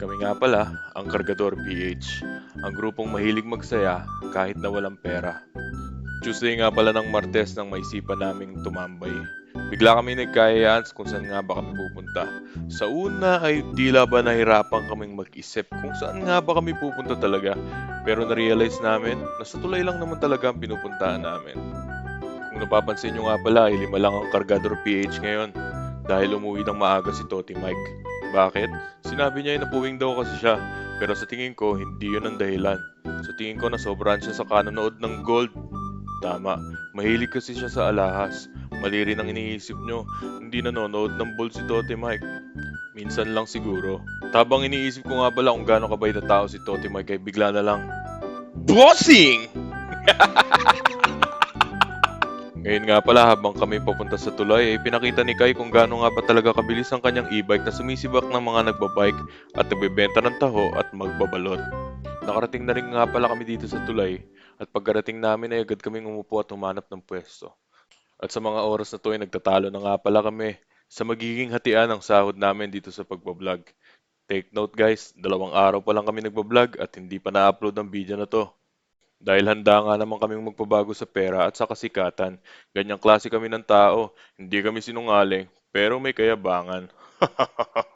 Kami nga pala, ang Kargador PH, ang grupong mahilig magsaya kahit na walang pera. Tuesday nga pala ng Martes nang maisipan naming tumambay. Bigla kami nagkayaan kung saan nga ba kami pupunta. Sa una ay tila ba nahirapan kaming mag-isip kung saan nga ba kami pupunta talaga. Pero na-realize namin na sa tulay lang naman talaga ang pinupuntahan namin. Kung napapansin nyo nga pala ay lima lang ang Kargador PH ngayon dahil umuwi ng maaga si Toti Mike. Bakit? Sinabi niya ay napuwing daw kasi siya. Pero sa tingin ko, hindi yun ang dahilan. Sa tingin ko, nasobrahan siya sa kanonood ng gold. Tama, mahilig kasi siya sa alahas. Mali rin ang iniisip nyo, hindi nanonood ng ball si Tote Mike. Minsan lang siguro. Tabang iniisip ko nga pala kung gaano kabait na tao si Tote Mike ay bigla na lang, Bossing! Ngayon nga pala habang kami papunta sa tulay ay pinakita ni Kai kung gaano nga ba talaga kabilis ang kanyang e-bike na sumisibak ng mga nagbabike at nagbebenta ng taho at magbabalot. Nakarating na rin nga pala kami dito sa tulay at pagkarating namin ay agad kaming umupo at humanap ng pwesto. At sa mga oras na to ay nagtatalo na nga pala kami sa magiging hatian ng sahod namin dito sa pagbablog. Take note guys, dalawang araw pa lang kami nagbablog at hindi pa na-upload ang video na to. Dahil handa nga naman kaming magpabago sa pera at sa kasikatan. Ganyang klase kami ng tao, hindi kami sinungaling, pero may kayabangan.